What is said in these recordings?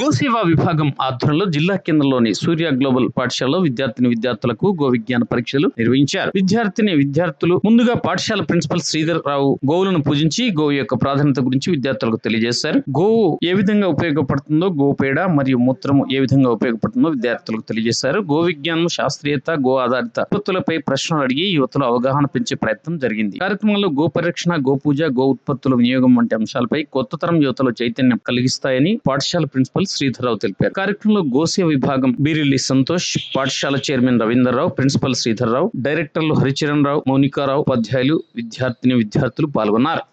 గోసేవా విభాగం ఆధ్వర్యంలో జిల్లా కేంద్రంలోని సూర్య గ్లోబల్ పాఠశాలలో విద్యార్థిని విద్యార్థులకు గో విజ్ఞాన పరీక్షలు నిర్వహించారు. విద్యార్థిని విద్యార్థులు ముందుగా పాఠశాల ప్రిన్సిపల్ శ్రీధర్ రావు గోవులను పూజించి గోవు యొక్క ప్రాధాన్యత గురించి విద్యార్థులకు తెలియజేశారు. గోవు ఏ విధంగా ఉపయోగపడుతుందో గో పేడ మరియు మూత్రము ఏ విధంగా ఉపయోగపడుతుందో విద్యార్థులకు తెలియజేశారు. గో విజ్ఞానం శాస్త్రీయత గో ఆధారిత ఉత్పత్తులపై ప్రశ్నలు అడిగి యువతలో అవగాహన పెంచే ప్రయత్నం జరిగింది. కార్యక్రమంలో గో పరిరక్షణ గో పూజ గో ఉత్పత్తుల వినియోగం వంటి అంశాలపై కొత్త తరం యువతలో చైతన్యం కలిగిస్తాయని పాఠశాల ప్రిన్సిపల్ శ్రీధర్రావు తెలిపారు. కార్యక్రమంలో గోసే విభాగం బీరిల్లి సంతోష్ పాఠశాల చైర్మన్ రవీందర్రావు ప్రిన్సిపల్ శ్రీధర్రావు డైరెక్టర్లు హరిచరణ్ రావు మౌనికారావు ఉపాధ్యాయులు విద్యార్థిని విద్యార్థులు పాల్గొన్నారు.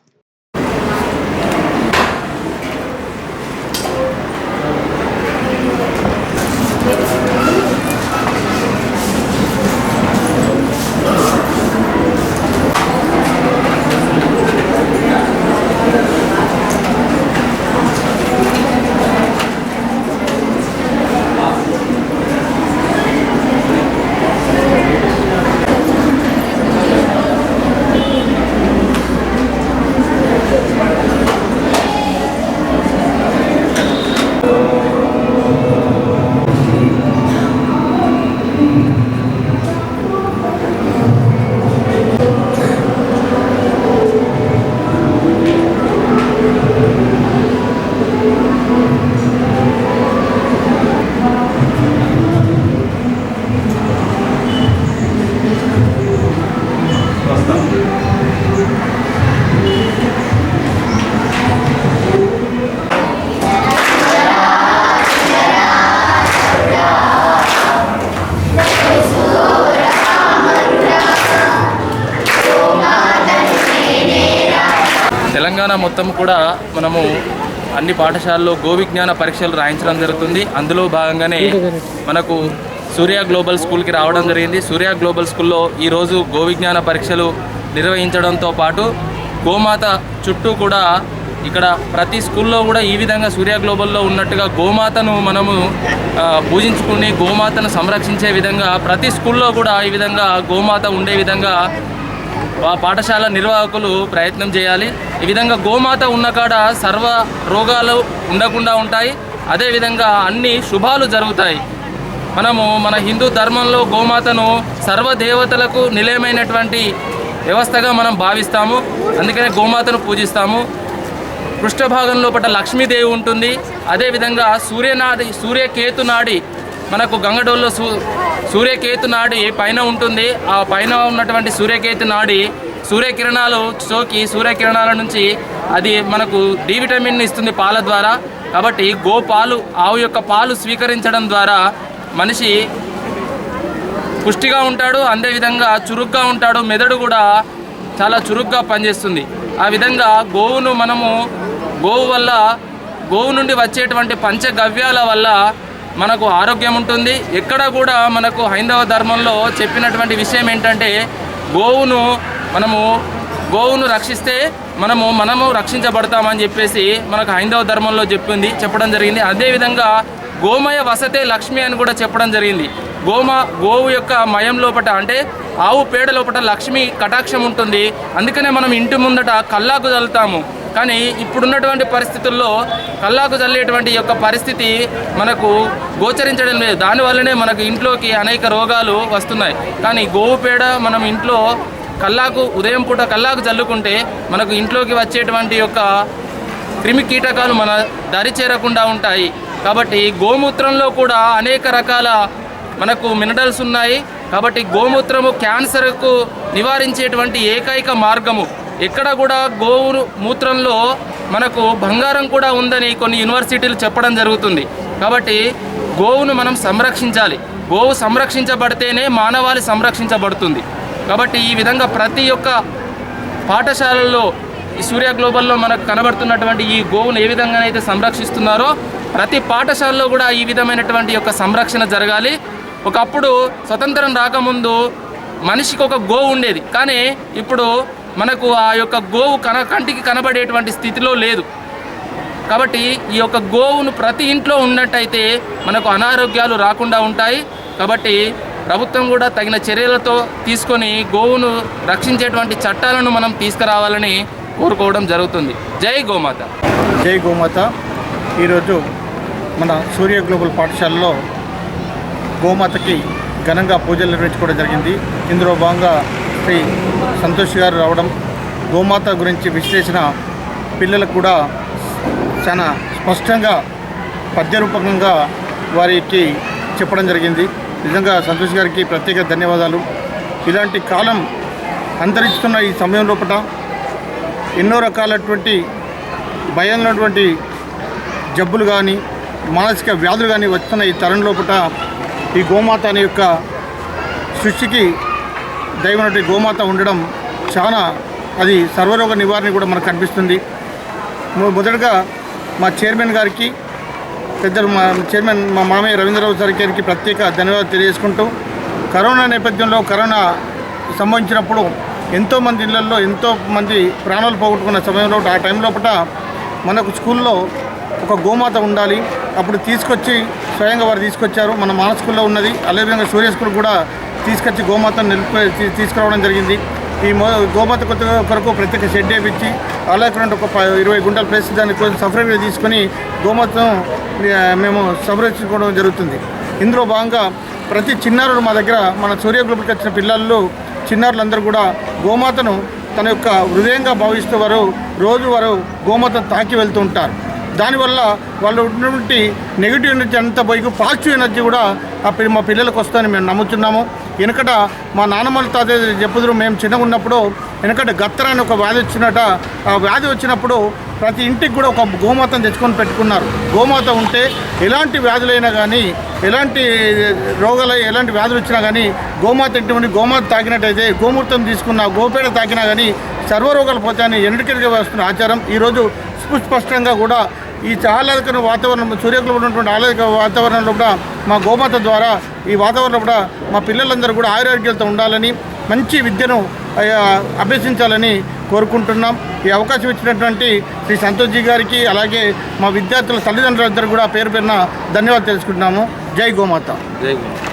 తెలంగాణ మొత్తం కూడా మనము అన్ని పాఠశాలల్లో గో విజ్ఞాన పరీక్షలు రాయించడం జరుగుతుంది. అందులో భాగంగానే మనకు సూర్య గ్లోబల్ స్కూల్కి రావడం జరిగింది. సూర్య గ్లోబల్ స్కూల్లో ఈరోజు గో విజ్ఞాన పరీక్షలు నిర్వహించడంతో పాటు గోమాత చుట్టూ కూడా ఇక్కడ ప్రతి స్కూల్లో కూడా ఈ విధంగా సూర్య గ్లోబల్లో ఉన్నట్టుగా గోమాతను మనము పూజించుకుని గోమాతను సంరక్షించే విధంగా ప్రతి స్కూల్లో కూడా ఈ విధంగా గోమాత ఉండే విధంగా పాఠశాల నిర్వాహకులు ప్రయత్నం చేయాలి. ఈ విధంగా గోమాత ఉన్న కాడ సర్వ రోగాలు ఉండకుండా ఉంటాయి. అదేవిధంగా అన్ని శుభాలు జరుగుతాయి. మనము మన హిందూ ధర్మంలో గోమాతను సర్వ దేవతలకు నిలయమైనటువంటి వ్యవస్థగా మనం భావిస్తాము. అందుకనే గోమాతను పూజిస్తాము. పృష్ఠభాగం లోపల లక్ష్మీదేవి ఉంటుంది. అదేవిధంగా సూర్యనాడి సూర్యకేతు నాడి మనకు గంగడోల్లో సూ సూర్యకేతు నాడి పైన ఉంటుంది? ఆ పైన ఉన్నటువంటి సూర్యకేతు నాడి సూర్యకిరణాలు సోకి సూర్యకిరణాల నుంచి అది మనకు డి విటమిన్ ఇస్తుంది పాల ద్వారా. కాబట్టి గో పాలు ఆవు యొక్క పాలు స్వీకరించడం ద్వారా మనిషి పుష్టిగా ఉంటాడు అదేవిధంగా చురుగ్గా ఉంటాడు మెదడు కూడా చాలా చురుగ్గా పనిచేస్తుంది. ఆ విధంగా గోవును మనము గోవు వల్ల గోవు నుండి వచ్చేటువంటి పంచగవ్యాల వల్ల మనకు ఆరోగ్యం ఉంటుంది. ఎక్కడ కూడా మనకు హైందవ ధర్మంలో చెప్పినటువంటి విషయం ఏంటంటే గోవును మనము గోవును రక్షిస్తే మనము మనము రక్షించబడతామని చెప్పేసి మనకు హైందవ ధర్మంలో చెప్పింది చెప్పడం జరిగింది. అదేవిధంగా గోమయ వసతే లక్ష్మి అని కూడా చెప్పడం జరిగింది. గోమ గోవు యొక్క మయం లోపట అంటే ఆవు పేడ లోపట లక్ష్మి కటాక్షం ఉంటుంది. అందుకనే మనం ఇంటి ముందట కల్లాకు చల్లుతాము కానీ ఇప్పుడున్నటువంటి పరిస్థితుల్లో కల్లాకు చల్లేటువంటి యొక్క పరిస్థితి మనకు గోచరించడం లేదు. దానివల్లనే మనకు ఇంట్లోకి అనేక రోగాలు వస్తున్నాయి. కానీ గోవు పేడ మనం ఇంట్లో కల్లాకు ఉదయం పూట కల్లాకు చల్లుకుంటే మనకు ఇంట్లోకి వచ్చేటువంటి యొక్క క్రిమి కీటకాలు మన దరి చేరకుండా ఉంటాయి. కాబట్టి గోమూత్రంలో కూడా అనేక రకాల మనకు మినరల్స్ ఉన్నాయి. కాబట్టి గోమూత్రము క్యాన్సర్కు నివారించేటువంటి ఏకైక మార్గము ఇక్కడ కూడా గోవు మూత్రంలో మనకు బంగారం కూడా ఉందని కొన్ని యూనివర్సిటీలు చెప్పడం జరుగుతుంది. కాబట్టి గోవును మనం సంరక్షించాలి. గోవు సంరక్షించబడితేనే మానవాళి సంరక్షించబడుతుంది. కాబట్టి ఈ విధంగా ప్రతి ఒక్క పాఠశాలల్లో ఈ సూర్య గ్లోబల్లో మనకు కనబడుతున్నటువంటి ఈ గోవును ఏ విధంగానైతే సంరక్షిస్తున్నారో ప్రతి పాఠశాలలో కూడా ఈ విధమైనటువంటి యొక్క సంరక్షణ జరగాలి. ఒకప్పుడు స్వతంత్రం రాకముందు మనిషికి ఒక గోవు ఉండేది. కానీ ఇప్పుడు మనకు ఆ యొక్క గోవు కన కంటికి కనబడేటువంటి స్థితిలో లేదు. కాబట్టి ఈ యొక్క గోవును ప్రతి ఇంట్లో ఉన్నట్టయితే మనకు అనారోగ్యాలు రాకుండా ఉంటాయి. కాబట్టి ప్రభుత్వం కూడా తగిన చర్యలతో తీసుకొని గోవును రక్షించేటువంటి చట్టాలను మనం తీసుకురావాలని కోరుకోవడం జరుగుతుంది. జై గోమాత. జై గోమాత. ఈరోజు మన సూర్య గ్లోబల్ పాఠశాలలో గోమాతకి ఘనంగా పూజలు నిర్వహించుకోవడం జరిగింది. ఇందులో భాగంగా శ్రీ సంతోష్ గారు రావడం గోమాత గురించి విశ్లేషణ పిల్లలకు కూడా చాలా స్పష్టంగా పద్యరూపకంగా వారికి చెప్పడం జరిగింది. నిజంగా సంతోష్ గారికి ప్రత్యేక ధన్యవాదాలు. ఇలాంటి కాలం అంతరిస్తున్న ఈ సమయం లోపల ఎన్నో రకాలటువంటి భయంలోటువంటి జబ్బులు కానీ మానసిక వ్యాధులు కానీ వస్తున్న ఈ తరం లోపల ఈ గోమాత అనే యొక్క సృష్టికి దైవనటి గోమాత ఉండడం చాలా అది సర్వరోగ నివారణ కూడా మనకు కనిపిస్తుంది. మొదటగా మా చైర్మన్ గారికి పెద్దలు మా చైర్మన్ మా మామయ్య రవీంద్రరావు సార్ గారికి ప్రత్యేక ధన్యవాదాలు తెలియజేసుకుంటూ కరోనా నేపథ్యంలో కరోనా సంభవించినప్పుడు ఎంతోమంది ఇళ్ళలో ఎంతో మంది ప్రాణాలు పోగొట్టుకున్న సమయంలో ఆ టైం లోపల మనకు స్కూల్లో ఒక గోమాత ఉండాలి. అప్పుడు తీసుకొచ్చి స్వయంగా వారు తీసుకొచ్చారు. మన మాన స్కూల్లో ఉన్నది. అదేవిధంగా సూర్య స్కూల్ కూడా తీసుకొచ్చి గోమాతను నిలిపి తీసుకురావడం జరిగింది. ఈ మో గోమాత కొత్త కొరకు ప్రత్యేక షెడ్ వేపించి అలాగే ఒక ఇరవై గుంటల ప్లేస్ దాని కోసం సఫరేట్గా తీసుకొని గోమాతను మేము సంరక్షించుకోవడం జరుగుతుంది. ఇందులో భాగంగా ప్రతి చిన్నారులు మా దగ్గర మన సూర్య గ్రూప్కి వచ్చిన పిల్లలు చిన్నారులందరూ కూడా గోమాతను తన యొక్క హృదయంగా భావిస్తూ వారు రోజు వారు గోమాతను తాకి వెళ్తూ ఉంటారు. దానివల్ల వాళ్ళు ఉన్నటువంటి నెగిటివ్ ఎనర్జీ అంతా పోయి పాజిటివ్ ఎనర్జీ కూడా మా పిల్లలకు వస్తుందని మేము నమ్ముతున్నాము వెనకట మా నాన్నమ్మల తాత చెప్పుదురు మేము చిన్నగా ఉన్నప్పుడు వెనకట గత్తర అని ఒక వ్యాధి వచ్చినట. ఆ వ్యాధి వచ్చినప్పుడు ప్రతి ఇంటికి కూడా ఒక గోమాతను తెచ్చుకొని పెట్టుకున్నారు. గోమాత ఉంటే ఎలాంటి వ్యాధులైనా కానీ ఎలాంటి రోగాలు ఎలాంటి వ్యాధులు వచ్చినా కానీ గోమాత ఇంటి ఉండి గోమాత తాకినట్టయితే గోమూర్తం తీసుకున్న గోపేడ తాకినా కానీ సర్వరోగాలు పోతాయని ఎన్నికలుగా వస్తున్న ఆచారం. ఈరోజు సుస్పష్టంగా కూడా ఈ ఆహ్లాదకర వాతావరణం సూర్యకులు ఉన్నటువంటి ఆహ్లాదక వాతావరణంలో కూడా మా గోమాత ద్వారా ఈ వాతావరణం కూడా మా పిల్లలందరూ కూడా ఆరోగ్యాలతో ఉండాలని మంచి విద్యను అభ్యసించాలని కోరుకుంటున్నాం. ఈ అవకాశం ఇచ్చినటువంటి శ్రీ సంతోష్జీ గారికి అలాగే మా విద్యార్థుల తల్లిదండ్రులందరూ కూడా పేరు పేరున ధన్యవాదాలు తెలుసుకుంటున్నాము. జై గోమాత. జై గోమాత.